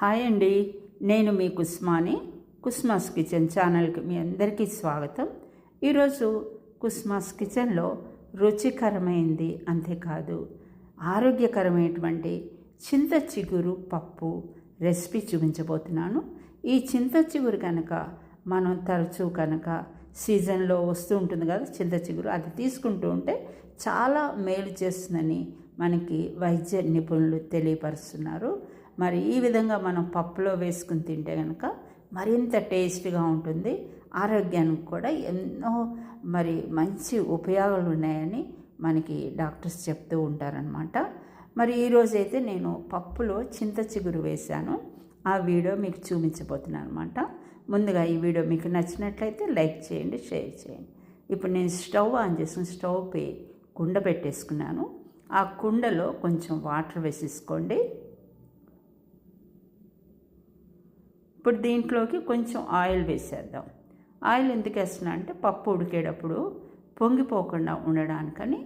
Hi అండి. నేను మీ Kusmani కుస్మాస్ kitchen ఛానల్కి మీ అందరికీ స్వాగతం. ఈరోజు కుస్మాస్ కిచెన్లో రుచికరమైంది అంతేకాదు ఆరోగ్యకరమైనటువంటి చింత చిగురు పప్పు రెసిపీ చూపించబోతున్నాను. ఈ చింత చిగురు కనుక మనం తరచూ కనుక సీజన్లో వస్తూ ఉంటుంది కదా చింత చిగురు అది తీసుకుంటూ ఉంటే చాలా మేలు చేస్తుందని మనకి వైద్య నిపుణులు తెలియపరుస్తున్నారు. మరి ఈ విధంగా మనం పప్పులో వేసుకుని తింటే కనుక మరింత టేస్ట్గా ఉంటుంది. ఆరోగ్యానికి కూడా ఎన్నో మరి మంచి ఉపయోగాలు ఉన్నాయని మనకి డాక్టర్స్ చెప్తూ ఉంటారనమాట మరి ఈరోజైతే నేను పప్పులో చింత చిగురు వేశాను. ఆ వీడియో మీకు చూపించబోతున్నాను అనమాట ముందుగా ఈ వీడియో మీకు నచ్చినట్లయితే లైక్ చేయండి షేర్ చేయండి. ఇప్పుడు నేను స్టవ్ ఆన్ చేసిన స్టవ్ పే కుండ పెట్టేసుకున్నాను. ఆ కుండలో కొంచెం వాటర్ వేసేసుకోండి. ఇప్పుడు దీంట్లోకి కొంచెం ఆయిల్ వేసేద్దాం. ఆయిల్ ఎందుకు వేస్తున్నా అంటే పప్పు ఉడికేటప్పుడు పొంగిపోకుండా ఉండడానికని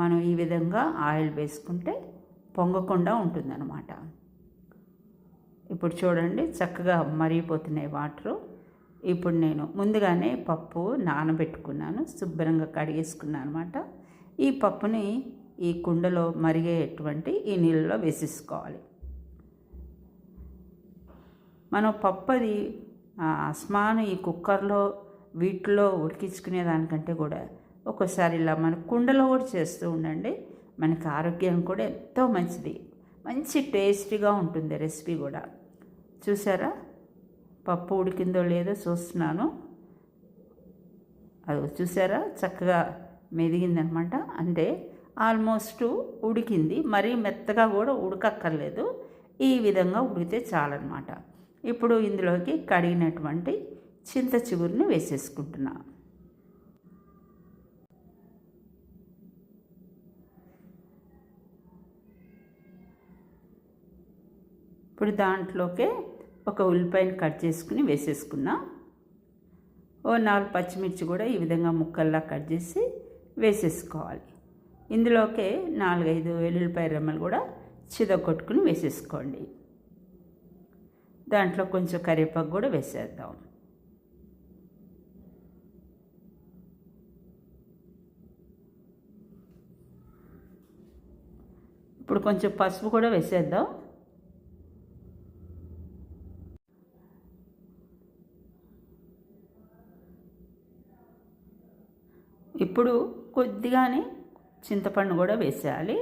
మనం ఈ విధంగా ఆయిల్ వేసుకుంటే పొంగకుండా ఉంటుందన్నమాట. ఇప్పుడు చూడండి చక్కగా మరిగిపోతున్నాయి వాటరు. ఇప్పుడు నేను ముందుగానే పప్పు నానబెట్టుకున్నాను శుభ్రంగా కడిగేసుకున్నాను అనమాట ఈ పప్పుని ఈ కుండలో మరిగేటువంటి ఈ నీళ్ళలో వేసేసుకోవాలి. మనం పప్పు అది అస్మాను ఈ కుక్కర్లో వీటిలో ఉడికించుకునే దానికంటే కూడా ఒక్కోసారి ఇలా మన కుండలో కూడా చేస్తూ ఉండండి. మనకి ఆరోగ్యం కూడా ఎంతో మంచిది. మంచి టేస్టీగా ఉంటుంది రెసిపీ కూడా. చూసారా? పప్పు ఉడికిందో లేదో చూస్తున్నాను. అది చూసారా? చక్కగా మెదిగిందనమాట. అంటే ఆల్మోస్ట్ ఉడికింది. మరీ మెత్తగా కూడా ఉడకక్కర్లేదు. ఈ విధంగా ఉడికితే చాలన్నమాట ఇప్పుడు ఇందులోకి కడిగినటువంటి చింత చిగురుని వేసేసుకుంటున్నా. ఇప్పుడు దాంట్లోకే ఒక ఉల్లిపాయను కట్ చేసుకుని వేసేసుకున్నా. ఓ నాలుగు పచ్చిమిర్చి కూడా ఈ విధంగా ముక్కల్లా కట్ చేసి వేసేసుకోవాలి. ఇందులోకే నాలుగైదు వెల్లుల్లిపాయ రెమ్మలు కూడా చిదగొట్టుకుని వేసేసుకోండి. దాంట్లో కొంచెం కరివేపాకు కూడా వేసేద్దాం. ఇప్పుడు కొంచెం పసుపు కూడా వేసేద్దాం. ఇప్పుడు కొద్దిగానే చింతపండు కూడా వేసేయాలి.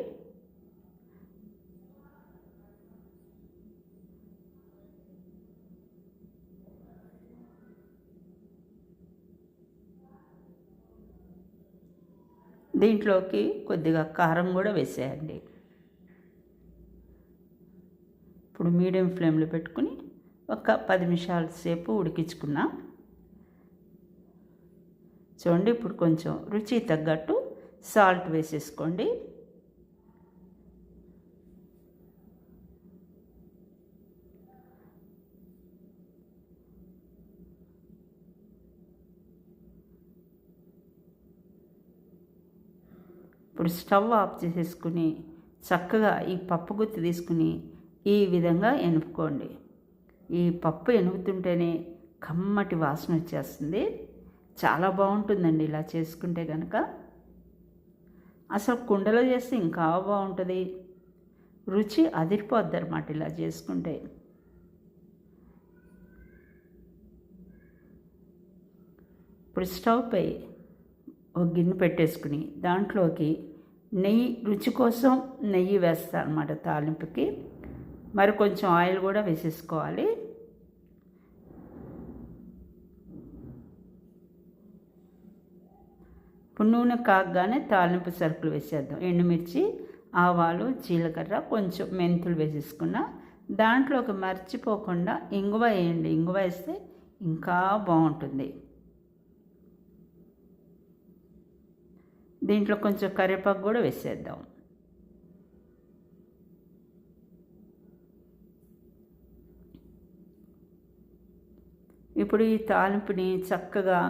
దీంట్లోకి కొద్దిగా కారం కూడా వేసేయండి. ఇప్పుడు మీడియం ఫ్లేమ్లో పెట్టుకుని ఒక పది నిమిషాల సేపు ఉడికించుకున్నాం. చూడండి ఇప్పుడు కొంచెం రుచి తగ్గట్టు సాల్ట్ వేసేసుకోండి. ఇప్పుడు స్టవ్ ఆఫ్ చేసేసుకుని చక్కగా ఈ పప్పు గుత్తి తీసుకుని ఈ విధంగా ఎనుపుకోండి. ఈ పప్పు ఎనుగుతుంటేనే కమ్మటి వాసన వచ్చేస్తుంది. చాలా బాగుంటుందండి ఇలా చేసుకుంటే కనుక అసలు కుండలో చేస్తే ఇంకా బాగుంటుంది. రుచి అదిరిపోద్ది అనమాట ఇలా చేసుకుంటే. ఇప్పుడు స్టవ్పై ఒక గిన్నె పెట్టేసుకుని దాంట్లోకి నెయ్యి రుచి కోసం నెయ్యి వేస్తాను అనమాట తాలింపుకి. మరి కొంచెం ఆయిల్ కూడా వేసేసుకోవాలి. ఇప్పుడు నూనె కాగగానే తాలింపు సరుకులు వేసేద్దాం. ఎండుమిర్చి ఆవాలు జీలకర్ర కొంచెం మెంతులు వేసేసుకున్న. దాంట్లోకి మర్చిపోకుండా ఇంగువ వేయండి. ఇంగువ వేస్తే ఇంకా బాగుంటుంది. దీంట్లో కొంచెం కరివేపాకు కూడా వేసేద్దాం. ఇప్పుడు ఈ తాలింపుని చక్కగా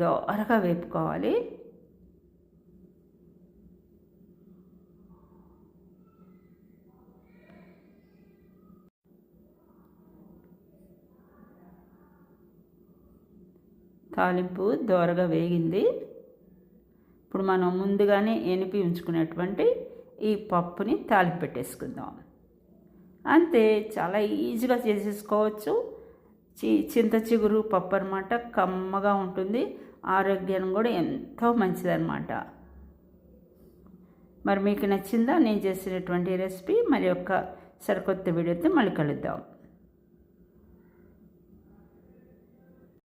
దోరగా వేపుకోవాలి. తాలింపు దోరగా వేగింది. ఇప్పుడు మనం ముందుగానే ఎనిపి ఉంచుకునేటువంటి ఈ పప్పుని తాలింపు పెట్టేసుకుందాం. అంతే చాలా ఈజీగా చేసేసుకోవచ్చు. చి చింత చిగురు పప్పు అనమాట కమ్మగా ఉంటుంది. ఆరోగ్యానికి కూడా ఎంతో మంచిదన్నమాట. మరి మీకు నచ్చిందా? నేను చేసినటువంటి రెసిపీ మరి యొక్క సరికొత్త వీడియోతో మళ్ళీ కలుద్దాం.